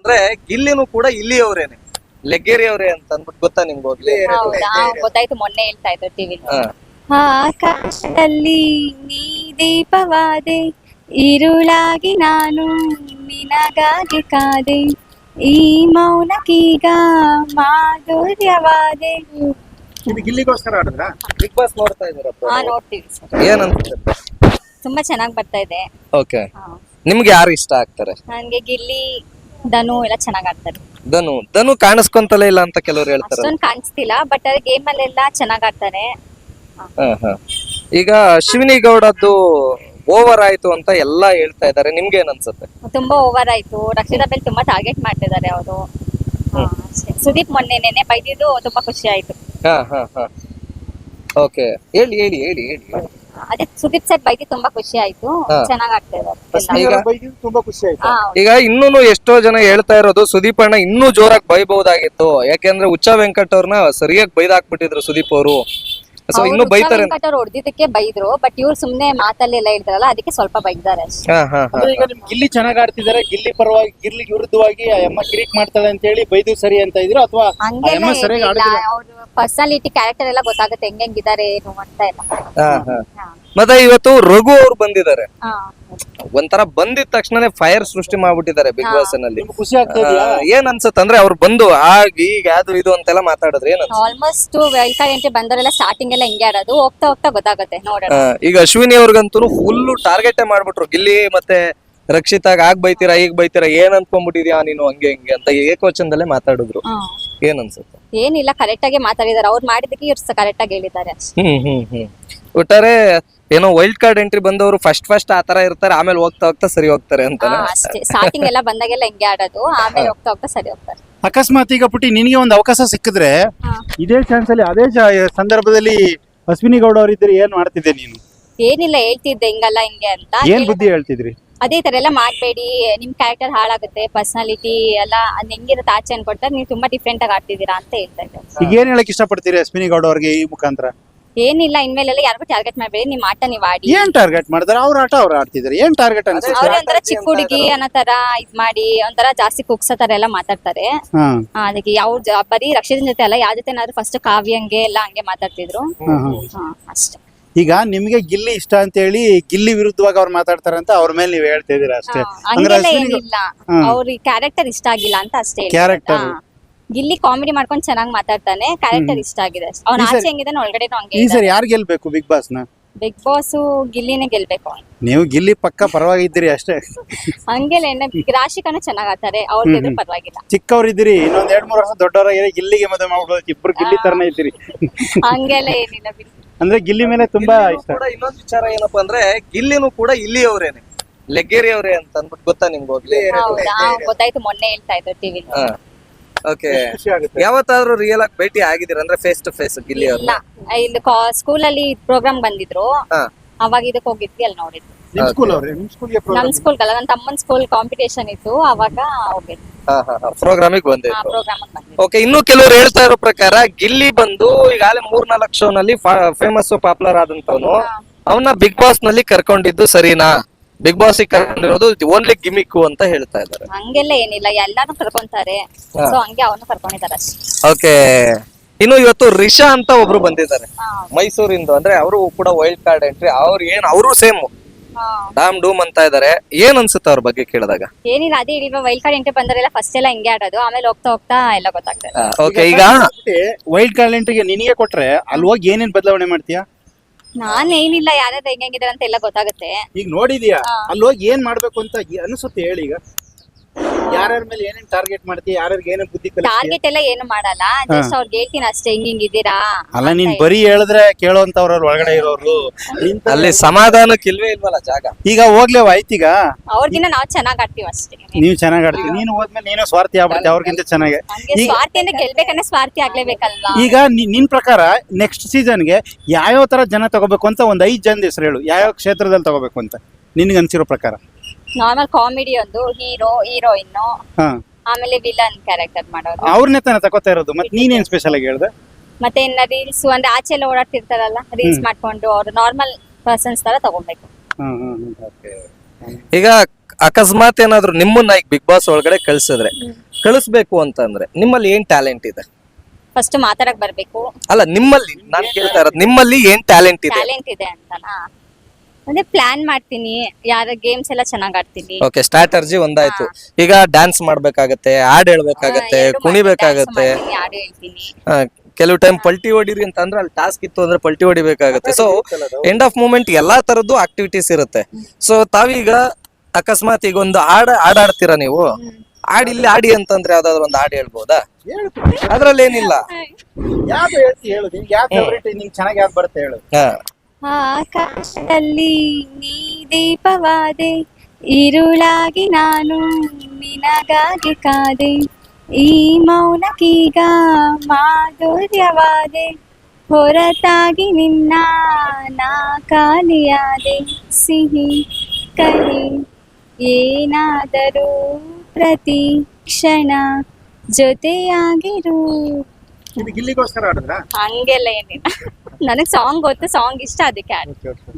ಅಂದ್ರೆ ಗಿಲ್ಲಿನೂ ಕೂಡ ಇಲ್ಲಿಯವರೇನೆ. ಲೆಗ್ಗೇರಿ ಅವರೇ ಅಂತ ಅಂದ್ಬಿಟ್ಟು ಗೊತ್ತಾ ನಿಮ್ಗೆ ಹೋಗ್ಲಿ? ಹೌದಾ ಗೊತ್ತಾಯ್ತು ಮೊನ್ನೆ ಹೇಳ್ತಾ ಇದ್ರು ಟಿವಿ ಹಾ. ಆಕಾಶದಲ್ಲಿ ನೀ ದೀಪವಾದೆ ಇರುಳಾಗಿ ನಾನು ನಿನಗಾಗಿ ಕಾದೆ ಈ ಮೌನಕೀಗ ಮಾಧುರ್ಯವಾದೆ. ಇದು ಗಿಲ್ಲಿಗೋಸ್ಕರ ಆಡಿದ್ರ? ಬಿಗ್ ಬಾಸ್ ನೋಡ್ತಾ ಇದ್ದೀರಪ್ಪ ಹಾ ನೋಡ್ತೀವಿ ಸರ್ ಏನ್ ಅನ್ಸುತ್ತೆ ತುಂಬಾ ಚೆನ್ನಾಗಿ ಬರ್ತಾ ಇದೆ. ಓಕೆ ನಿಮ್ಗೆ ಯಾರು ಇಷ್ಟ ಆಗ್ತಾರೆ? ನನ್ಗೆ ಗಿಲ್ಲಿ ಧನು ಎಲ್ಲ ಚೆನ್ನಾಗ್ ಆಡ್ತಾರೆ ಧನು ಧನು ಕಾಣಿಸ್ಕೊಂತಲೇ ಇಲ್ಲ ಅಂತ ಕೆಲವರು ಹೇಳ್ತಾರೆ ಅಷ್ಟೊಂದು ಕಾಣಿಸ್ತಿಲ್ಲ ಬಟ್ ಗೇಮ್ ಅಲ್ಲೆಲ್ಲ ಚೆನ್ನಾಗ್ ಆಡ್ತಾರೆ ಹಾ, ಹಾ. ಈಗ ಅಶ್ವಿನಿ ಗೌಡದ್ದು ಓವರ್ ಆಯ್ತು ಅಂತ ಎಲ್ಲಾ ಹೇಳ್ತಾ ಇದ್ದಾರೆ. ನಿಮ್ಗೆ ಏನ್ ಅನ್ಸುತ್ತೆ? ತುಂಬಾ ಓವರ್ ಆಯ್ತು. ರಕ್ಷಿತಾ ಬೆಲ್ ತುಂಬಾ ಟಾರ್ಗೆಟ್ ಮಾಡ್ತಿದ್ದಾರೆ ಅವರು. ಸುದೀಪ್ ಮೊನ್ನೆ ನೆನೆ ಬೈದಿದ್ದು ತುಂಬಾ ಖುಷಿ ಆಯ್ತು. ಹಾ ಹಾ ಹಾ. ಓಕೆ ಹೇಳಿ ಹೇಳಿ ಹೇಳಿ ಹೇಳಿ. ಅದೇ ಸುದೀಪ್ ಸರ್ ಬೈದಿ ತುಂಬಾ ಖುಷಿ ಆಯ್ತು. ಚೆನ್ನಾಗಿ ಆಗ್ತಾ ಈಗ ತುಂಬಾ ಖುಷಿ ಆಯ್ತು. ಹಾ, ಈಗ ಇನ್ನೂನು ಎಷ್ಟೋ ಜನ ಹೇಳ್ತಾ ಇರೋದು ಸುದೀಪ್ ಅಣ್ಣ ಇನ್ನೂ ಜೋರಾಗಿ ಬೈಬಹುದಾಗಿತ್ತು. ಯಾಕೆಂದ್ರೆ ಉಚ್ಚ ವೆಂಕಟ್ ಅವ್ರನ್ನ ಸರಿಯಾಗಿ ಬೈದಾಕ್ಬಿಟ್ಟಿದ್ರು ಸುದೀಪ್ ಅವರು. ಸೊ ಇನ್ನು ಬೈತಾರೆ ಹೊಡ್ದಿದ್ದಕ್ಕೆ ಬೈದ್ರು ಬಟ್ ಇವ್ರು ಸುಮ್ನೆ ಮಾತಲ್ಲೆಲ್ಲ ಹೇಳ್ತಾರಲ್ಲ ಅದಕ್ಕೆ ಸ್ವಲ್ಪ ಬೈದಾರೆ ಅಷ್ಟೇ. ಹಾ ಹಾ ಹಾ ಅಂದ್ರೆ ಈಗ ನಿಮ್ ಗಿಲ್ಲಿ ಚೆನ್ನಾಗ್ ಆಡ್ತಿದ್ದಾರೆ ಗಿಲ್ಲಿ ಪರವಾಗಿ ಗಿಲ್ಲಿ ವಿರುದ್ಧವಾಗಿ ಆ ಅಮ್ಮ ಕಿರಿಕ್ ಮಾಡ್ತಾಳೆ ಅಂತ ಹೇಳಿ ಬೈದು ಸರಿ ಅಂತ ಇದ್ರು ಅಥವಾ ಆ ಹಂಗೆಲ್ಲ ಅಮ್ಮ ಸರಿಯಾಗಿ ಏನಿಲ್ಲ ಆಡಿಲ್ಲ ಅವ್ರ ಪರ್ಸನಾಲಿಟಿ ಕ್ಯಾರೆಕ್ಟರ್ ಎಲ್ಲ ಗೊತ್ತಾಗುತ್ತೆ ಹೆಂಗ್ ಹೆಂಗಿದ್ದಾರೆ ಏನು ಅಂತ ಎಲ್ಲ. ಹಾ ಹಾ. ಹಾ. ಮತ್ತೆ ಇವತ್ತು ರಘು ಅವ್ರು ಬಂದಿದ್ದಾರೆ. ಹಾ. ಒಂಥರ ಬಂದಿದ ತಕ್ಷಣನೇ ಫೈರ್ ಸೃಷ್ಟಿ ಮಾಡ್ಬಿಟ್ಟಿದ್ದಾರೆ ಬಿಗ್ ಬಾಸ್ನಲ್ಲಿ ನಿಮ್ಗೆ ಖುಷಿ ಆಗ್ತಾ ಆ, ಏನ್ ಅನ್ಸುತ್ತೆ ಅಂದ್ರೆ ಅವ್ರು ಬಂದು ಆಗ ಈಗ ಅದು ಇದು ಅಂತೆಲ್ಲ ಮಾತಾಡಿದ್ರೆ ಏನ್ ಅನ್ಸುತ್ತೆ? ಆಲ್ಮೋಸ್ಟ್ ವೆಲ್ಕಮ್ ಎಂಟ್ರಿ ಬಂದವರೆಲ್ಲ ಸ್ಟಾರ್ಟಿಂಗ್ ಎಲ್ಲ ಹಿಂಗೆ ಆಡೋದು ಹೋಗ್ತಾ ಹೋಗ್ತಾ ಗೊತ್ತಾಗುತ್ತೆ ನೋಡೋಣ. ಆ, ಈಗ ಅಶ್ವಿನಿ ಅವ್ರಿಗಂತೂ ಫುಲ್ ಟಾರ್ಗೆಟ್ ಮಾಡ್ಬಿಟ್ರು. ಗಿಲ್ಲಿ ಮತ್ತೆ ರಕ್ಷಿತಾಗ ಆಗ್ ಬೈತೀರಾ ಈಗ ಬೈತೀರಾ ಏನ್ ಅನ್ಕೊಂಡ್ಬಿಟ್ಟಿದ್ಯಾ ನೀನು ಹಂಗೆ ಹಿಂಗೆ ಅಂತ ಏಕವಚನದಲ್ಲೇ ಮಾತಾಡಿದ್ರು. ಏನ್ ಅನ್ಸುತ್ತೆ? ಏನಿಲ್ಲ ಕರೆಕ್ಟ್ ಆಗಿ ಮಾತಾಡಿದಾರೆ. ಅವ್ರು ಮಾಡಿದಕ್ಕೆ ಇವ್ರು ಕರೆಕ್ಟ್ ಆಗಿ ಹೇಳಿದ್ದಾರೆ. ಹ್ಮ್ ಹ್ಮ್ ಹ್ಮ್. ಒಟ್ಟಾರೆ ಏನೋ ವೈಲ್ಡ್ ಕಾರ್ಡ್ ಎಂಟ್ರಿ ಬಂದವರು ಫಸ್ಟ್ ಫಸ್ಟ್ ಆತರ ಇರ್ತಾರೆ ಆಮೇಲೆ ಹೋಗ್ತಾ ಹೋಗ್ತಾ ಸರಿ ಹೋಗ್ತಾರೆ ಅಂತ ಅಷ್ಟೇ. ಸ್ಟಾರ್ಟಿಂಗ್ ಎಲ್ಲ ಬಂದಾಗೆಲ್ಲ ಹಿಂಗೆ ಆಡೋದು ಆಮೇಲೆ ಹೋಗ್ತಾ ಹೋಗ್ತಾ ಸರಿ ಹೋಗ್ತಾರೆ. ಅಕಸ್ಮಾತ್ ಈಗ ಪುಟ್ಟಿ ನಿನಗೆ ಒಂದು ಅವಕಾಶ ಸಿಕ್ಕಿದ್ರೆ. ಇದೇ ಚಾನ್ಸ್ ಅಲ್ಲಿ ಅದೇ ಸಂದರ್ಭದಲ್ಲಿ ಅಶ್ವಿನಿ ಗೌಡ ಅವರಿದ್ರೆ ಏನ್ ಮಾಡ್ತಿದ್ದೆ ನೀನು? ಏನಿಲ್ಲ ಹೇಳ್ತಿದ್ದೆ ಹಿಂಗಲ್ಲ ಹಿಂಗೆ ಅಂತ ಏನ್ ಬುದ್ಧಿ ಹೇಳ್ತಿದ್ರಿ? ಅದೇ ತರ ಎಲ್ಲ ಮಾಡಬೇಡಿ ನಿಮ್ ಕ್ಯಾರೆಕ್ಟರ್ ಹಾಳಾಗುತ್ತೆ ಪರ್ಸನಾಲಿಟಿ ಎಲ್ಲ ಅದ್ ಹೆಂಗಿರುತ್ತೆ ಆಚೆ ಅನ್ಕೊಡ್ತಾರೆ ನೀವು ತುಂಬಾ ಡಿಫ್ರೆಂಟ್ ಆಗಿ ಆಡ್ತಿದ್ದೀರಾ ಅಂತ ಹೇಳ್ತಾ ಇದ್ದಾರೆ ಈಗ ಏನ್ ಹೇಳಕ್ ಇಷ್ಟಪಡ್ತೀರಿ ಅಶ್ವಿನಿ ಗೌಡ ಅವ್ರಿಗೆ ಈ ಮುಖಾಂತರ? ಏನಿಲ್ಲ ಇನ್ಮೇಲೆಲ್ಲ ಯಾರಿಗೂ ಟಾರ್ಗೆಟ್ ಮಾಡಬೇಡಿ ನಿಮ್ ಆಟ ನೀವ್ ಆಡಿ. ಏನ್ ಟಾರ್ಗೆಟ್ ಮಾಡಿದ್ರೆ? ಅವ್ರ ಆಟ ಅವ್ರು ಆಡ್ತಿದ್ದಾರೆ ಏನ್ ಟಾರ್ಗೆಟ್ ಅನ್ಸುತ್ತೆ? ಅವ್ರ ಒಂಥರ ಚಿಕ್ಕ ಹುಡುಗಿ ಅನ್ನೋ ತರ ಇದ್ ಮಾಡಿ ಒಂಥರ ಜಾಸ್ತಿ ಕುಕ್ಸ ತರ ಎಲ್ಲ ಮಾತಾಡ್ತಾರೆ. ಹಾ. ಆ, ಅದಕ್ಕೆ ಯಾವ ಬರೀ ರಕ್ಷಿತನ ಜೊತೆ ಅಲ್ಲ ಯಾವ ಜೊತೆ ಫಸ್ಟ್ ಕಾವ್ಯಂಗೆ ಎಲ್ಲ ಹಂಗೆ ಮಾತಾಡ್ತಿದ್ರು. ಹಾ, ಅಷ್ಟೇ. ಈಗ ನಿಮ್ಗೆ ಗಿಲ್ಲಿ ಇಷ್ಟ ಅಂತ ಹೇಳಿ ಗಿಲ್ಲಿ ವಿರುದ್ಧವಾಗಿ ಅವ್ರು ಮಾತಾಡ್ತಾರೆ ಅಂತ ಅವ್ರ ಮೇಲೆ ನೀವ್ ಹೇಳ್ತಾ ಇದೀರಾ ಅಷ್ಟೇ ಹಾ, ಅಂದ್ರೆ ಹಂಗೆಲ್ಲ ಅಶ್ವಿನಿ ಏನಿಲ್ಲ ಹಾ. ಅವ್ರಿಗೆ ಕ್ಯಾರೆಕ್ಟರ್ ಇಷ್ಟ ಆಗಿಲ್ಲ ಅಂತ ಅಷ್ಟೇ ಕ್ಯಾರೆಕ್ಟರ್ Character. ಹಾ. ಗಿಲ್ಲಿ ಕಾಮಿಡಿ ಮಾಡ್ಕೊಂಡು ಚೆನ್ನಾಗಿ ಮಾತಾಡ್ತಾನೆ ಕ್ಯಾರೆಕ್ಟರ್ ಇಷ್ಟ ಆಗಿದೆ ಅಷ್ಟೇ. ಅವ್ನ ಈ ಸರಿ- ಆಚೆ ಹೆಂಗಿದಾನೆ ಒಳಗಡೆನೂ ಹಂಗೆ ಈ ಸರಿ ಯಾರು ಗೆಲ್ಬೇಕು ಬಿಗ್ ಬಾಸ್ನ ಬಿಗ್ ಬಾಸ್ ಗಿಲ್ಲಿನೇ ಗೆಲ್ಬೇಕು. ನೀವು ಗಿಲ್ಲಿ ಪಕ್ಕ ಪರವಾಗಿದ್ದೀರಿ ಅಷ್ಟೇ ಹಂಗೆಲ್ಲ ರಾಶಿಕನು ಚೆನ್ನಾಗ್ ಆಡ್ತಾರೆ ಅವ್ರ ಗೆದ್ರು ಪರವಾಗಿಲ್ಲ ಚಿಕ್ಕವರಿದ್ದೀರಿ ಇನ್ನೊಂದ್ ಎರಡ್ ಮೂರ್ ವರ್ಷ ದೊಡ್ಡವರಾಗಿ ಗಿಲ್ಲಿಗೆ ಮದುವೆ ಮಾಡ್ಬೋದು ಇಬ್ರು ಗಿಲ್ಲಿ ತರನೇ ಇದ್ದೀರಿ ಹಂಗೆಲ್ಲ ಏನಿಲ್ಲ ಬಿಡಿ ಅಂದ್ರೆ ಗಿಲ್ಲಿ ಮೇಲೆ ತುಂಬಾ ಇಷ್ಟ. ಕೂಡ ಇನ್ನೊಂದು ವಿಚಾರ ಏನಪ್ಪಾ ಅಂದ್ರೆ ಗಿಲ್ಲಿನೂ ಕೂಡ ಇಲ್ಲಿಯವರೇನೆ. ಲೆಗ್ಗೇರಿ ಅವರೇ ಅಂತ ಅಂದ್ಬಿಟ್ಟು ಗೊತ್ತಾ ನಿಮ್ಗೆ ಹೋಗ್ಲಿ ಹೌದಾ? ಗೊತ್ತಾಯ್ತು ಮೊನ್ನೆ ಹೇಳ್ತಾ ಇದ್ರು ಟಿವಿ ಓಕೆ ಖುಷಿ ಆಗುತ್ತೆ. ಯಾವತ್ತಾದ್ರೂ ರಿಯಲ್ ಆಗಿ ಭೇಟಿ ಆಗಿದ್ದೀರ ಅಂದ್ರೆ ಫೇಸ್ ಟು ಫೇಸ್ ಗಿಲ್ಲಿ ಅವ್ರ ಇಲ್ಲ ಇಲ್ಲಿ ಸ್ಕೂಲ್ ಅಲ್ಲಿ ಪ್ರೋಗ್ರಾಮ್ ಬಂದಿದ್ರು. ಹಾ. ಅವಾಗ ಇದಕ್ಕೆ ಹೋಗಿದ್ವಿ ಅಲ್ಲಿ ನೋಡಿದ್ವಿ. ನಿಮ್ ಸ್ಕೂಲ್ ಅವ್ರೆ? ನಿಮ್ ಸ್ಕೂಲ್ಗೆ ನಮ್ ಸ್ಕೂಲ್ಗಲ್ಲ ನನ್ನ ತಮ್ಮನ್ ಸ್ಕೂಲ್ ಕಾಂಪಿಟೇಷನ್ ಇತ್ತು ಅವಾಗ ಹೋಗಿದ್ವಿ. ಪ್ರೋಗ್ರಾಮಿಗೆ ಬಂದೆ ಪ್ರೋಗ್ರಾಮ್ ಬಂದಿದ್ವಿ ಓಕೆ ಇನ್ನು ಕೆಲವರು ಹೇಳ್ತಾ ಇರೋ ಪ್ರಕಾರ ಗಿಲ್ಲಿ ಬಂದು ಈಗಾಗಲೇ ಮೂರ್ನಾಲ್ಕು ಶೋ ನಲ್ಲಿ ಫೇಮಸ್ ಪಾಪ್ಯುಲರ್ ಆದಂತವನು ಅವನ್ನ ಬಿಗ್ ಬಾಸ್ನಲ್ಲಿ ಕರ್ಕೊಂಡಿದ್ದು ಸರಿನಾ? ಬಿಗ್ ಬಾಸ್ ಕರ್ಕೊಂಡಿರೋದು ಓನ್ಲಿ ಗಿಮಿಕ್ ಅಂತ ಹೇಳ್ತಾ ಇದ್ದಾರೆ. ಹಂಗೆಲ್ಲ ಏನಿಲ್ಲ ಎಲ್ಲಾನು ಕರ್ಕೊಂತಾರೆ. ಸೊ ಹಂಗೆ ಅವನು ಕರ್ಕೊಂಡಿದ್ದಾರೆ ಓಕೆ ಇನ್ನು ಇವತ್ತು ರಿಷಾ ಅಂತ ಒಬ್ರು ಬಂದಿದ್ದಾರೆ. ಮೈಸೂರಿಂದ. ಅಂದ್ರೆ ಅವರು ಕೂಡ ವೈಲ್ಡ್ ಕಾರ್ಡ್ ಎಂಟ್ರಿ ಅವ್ರು ಏನ್ ಅವರು ಸೇಮ್. ಡಾಮ್ ಡೂಮ್ ಅಂತ ಇದಾರೆ. ಏನ್ ಅನ್ಸುತ್ತೆ ಅವ್ರ ಬಗ್ಗೆ ಕೇಳಿದಾಗ? ಏನಿಲ್ಲ ಅದೇ ಇವಾಗ ವೈಲ್ಡ್ ಕಾರ್ಡ್ ಎಂಟ್ರಿ ಬಂದರೆಲ್ಲ ಫಸ್ಟ್ ಎಲ್ಲ ಹಿಂಗೆ ಆಡೋದು ಆಮೇಲೆ ಹೋಗ್ತಾ ಹೋಗ್ತಾ ಎಲ್ಲ ಗೊತ್ತಾಗ್ತದೆ. ಓಕೆ ಈಗ ವೈಲ್ಡ್ ಕಾರ್ಡ್ ಎಂಟ್ರಿಗೆ ನಿನಗೆ ಕೊಟ್ರೆ ಅಲ್ಲಿ ಹೋಗಿ ಏನೇನ್ ಬದಲಾವಣೆ ಮಾಡ್ತೀಯಾ? ನಾನ್ ಏನಿಲ್ಲ ಯಾರ್ಯಾರು ಹೆಂಗಿದ್ದಾರೆ ಅಂತ ಎಲ್ಲ ಗೊತ್ತಾಗುತ್ತೆ. ಈಗ ನೋಡಿದ್ಯಾ. ಅಲ್ಲಿ ಹೋಗಿ ಏನ್ ಮಾಡ್ಬೇಕು ಅಂತ ಅನ್ಸುತ್ತೆ ಹೇಳಿ ಈಗ. ಯಾರ್ಯಾರ ಮೇಲೆ ಏನೇನ್ ಟಾರ್ಗೆಟ್ ಮಾಡ್ತೀಯ ಯಾರ್ಯಾರಿಗೆ ಏನೇನ್ ಬುದ್ಧಿ ಕಲಿಸ್ತೀಯ ಟಾರ್ಗೆಟ್ ಎಲ್ಲ ಏನು ಮಾಡಲ್ಲ ಜಸ್ಟ್ ಅವ್ರಿಗೆ ಹೇಳ್ತೀನಿ ಅಷ್ಟೇ ಹಿಂಗ್ ಹಿಂಗ್ ಇದ್ದೀರಾ ಅಲ್ಲ ನೀನ್ ಬರೀ ಹೇಳಿದ್ರೆ ಕೇಳೋಂತವ್ರ ಒಳಗಡೆ ಇರೋರು ನಿಂತ- ಅಲ್ಲಿ ಸಮಾಧಾನಕ್ಕೆ ಇಲ್ವೇ ಇಲ್ವಲ್ಲ ಜಾಗ? ಈಗ ಹೋಗ್ಲೇವ ಆಯ್ತೀಗ? ಅವ್ರಿಗಿನ್ನ ನಾವ್ ಚೆನ್ನಾಗ್ ಆಡ್ತೀವಿ ಅಷ್ಟೇ. ನೀವ್ ಚೆನ್ನಾಗ್ ಆಡ್ತೀವಿ. ನೀನು ಹೋದ್ಮೇಲೆ ನೀನು ಸ್ವಾರ್ಥಿ ಆಗ್ಬಿಡ್ತೀವಿ ಅವ್ರಿಗಿಂತ ಚೆನ್ನಾಗಿ. ಹಂಗೆ ಈಗ- ಸ್ವಾರ್ಥಿ ಅಂದ್ರೆ ಗೆಲ್ಬೇಕಂದ್ರೆ ಸ್ವಾರ್ಥಿ ಆಗ್ಲೇಬೇಕಲ್ವಾ? ಈಗ ನಿ- ನಿನ್ ಪ್ರಕಾರ ನೆಕ್ಸ್ಟ್ ಸೀಸನ್ ಸೀಸನ್ಗೆ ಯಾವ್ಯಾವ ತರ ಜನ ತಗೋಬೇಕು ಅಂತ ಒಂದ್ ಐದ್ ಜನ ಹೆಸರು ಹೇಳು. ಯಾವ್ಯಾವ ಕ್ಷೇತ್ರದಲ್ಲಿ ತಗೋಬೇಕು ಅಂತ? ನಿನ್ಗೆ ಅನ್ಸಿರೋ ಪ್ರಕಾರ. ನಾರ್ಮಲ್ ಕಾಮಿಡಿ ಒಂದು ಹೀರೋ ಹೀರೋಯಿನ್ ಹಾ. ಆಮೇಲೆ ವಿಲನ್ ಕ್ಯಾರೆಕ್ಟರ್ ಮಾಡೋದು. ಅವ್ರನ್ನೇ ತಾನೇ ತಗೋತಾ ಇರೋದು ಮತ್ತೆ ನೀನೇನ್ ಸ್ಪೆಷಲ್ ಆಗಿ ಹೇಳ್ದೆ? ಮತ್ತೆ ಇನ್ನ ರೀಲ್ಸ್ ಅಂದ್ರೆ ಆಚೆ ಎಲ್ಲ ಓಡಾಡ್ತಿರ್ತಾರಲ್ಲ ರೀಲ್ಸ್ ಮಾಡ್ಕೊಂಡು ಅವ್ರು ನಾರ್ಮಲ್ ಪರ್ಸನ್ಸ್ ತರ ತಗೊಬೇಕು ಹ್ಮ್ ಹ್ಮ್ ಹ್ಮ್ ಈಗ ಅಕಸ್ಮಾತ್ ಏನಾದ್ರು ನಿಮ್ಮನ್ನ ಈಗ ಬಿಗ್ ಬಾಸ್ ಒಳಗಡೆ ಕಳ್ಸಿದ್ರೆ ಕಳಿಸ್ಬೇಕು ಅಂತಂದ್ರೆ ನಿಮ್ಮಲ್ಲಿ ಏನ್ ಟ್ಯಾಲೆಂಟ್ ಇದೆ? ಫಸ್ಟ್ ಮಾತಾಡಕ್ ಬರ್ಬೇಕು. ಅಲ್ಲ ನಿಮ್ಮಲ್ಲಿ ನಾನು ಕೇಳ್ತಾ ಇರೋದು ನಿಮ್ಮಲ್ಲಿ ಏನ್ ಟ್ಯಾಲೆಂಟ್ ಇದೆ? ಟ್ಯಾಲೆಂಟ್ ಇದೆ ಅಂತನಾ ಅದೇ ಪ್ಲಾನ್ ಮಾಡ್ತೀನಿ. ಯಾರ ಗೇಮ್ಸ್ ಎಲ್ಲ ಚೆನ್ನಾಗ್ ಆಡ್ತೀನಿ. ಓಕೆ ಸ್ಟ್ರಾಟರ್ಜಿ ಒಂದಾಯ್ತು. ಈಗ ಡ್ಯಾನ್ಸ್ ಮಾಡ್ಬೇಕಾಗತ್ತೆ ಹಾಡ್ ಹೇಳ್ಬೇಕಾಗತ್ತೆ ಕುಣಿಬೇಕಾಗತ್ತೆ. ಹೇಳ್ತೀನಿ. ಆ, ಕೆಲವು ಟೈಮ್ ಪಲ್ಟಿ ಹೊಡಿರಿ ಅಂತ ಅಂದ್ರೆ ಅಲ್ಲಿ ಟಾಸ್ಕ್ ಇತ್ತು ಅಂದ್ರೆ ಪಲ್ಟಿ ಹೊಡಿಬೇಕಾಗತ್ತೆ. ಸೊ ಎಂಡ್ ಆಫ್ ಮೂಮೆಂಟ್ ಎಲ್ಲಾ ತರದ್ದು ಆಕ್ಟಿವಿಟೀಸ್ ಇರುತ್ತೆ. ಸೊ ತಾವೀಗ ಅಕಸ್ಮಾತ್ ಈಗ ಒಂದು ಹಾಡ್ ಹಾಡಾಡ್ತೀರಾ ನೀವು? ಹಾಡ್ ಇಲ್ಲಿ ಆಡಿ ಅಂತಂದ್ರೆ ಯಾವ್ದಾದ್ರು ಒಂದು ಹಾಡ್ ಹೇಳ್ಬೋದಾ? ಅದ್ರಲ್ಲಿ ಏನಿಲ್ಲ ಯಾವ್ದು ಹೇಳ್ತಿ ಹೇಳು. ನಿಂಗೆ ಯಾವ ಫೇವ್ರೇಟ್ ನಿಂಗೆ ಚೆನ್ನಾಗಿ ಯಾವ್ದು ಬರುತ್ತೆ ಹೇಳು. ಹಾ. ಆಕಾಶದಲ್ಲಿ ನೀ ದೀಪವಾದೆ ಇರುಳಾಗಿ ನಾನು ನಿನಗಾಗಿ ಕಾದೆ. ಈ ಮೌನಕೀಗ ಮಾಧುರ್ಯವಾದೆ ಹೊರತಾಗಿ ನಿನ್ನ ನಾ ಖಾಲಿಯಾದೆ. ಸಿಹಿ ಕಹಿ ಏನಾದರೂ ಪ್ರತಿ ಕ್ಷಣ ಜೊತೆಯಾಗಿರು. ಹಂಗೆಲ್ಲ ಏನಿಲ್ಲ. ನನಗೆ ಸಾಂಗ್ ಗೊತ್ತು ಸಾಂಗ್ ಇಷ್ಟ ಅದಕ್ಕೆ ಆಡ್ ಓಕೆ ಓಕೆ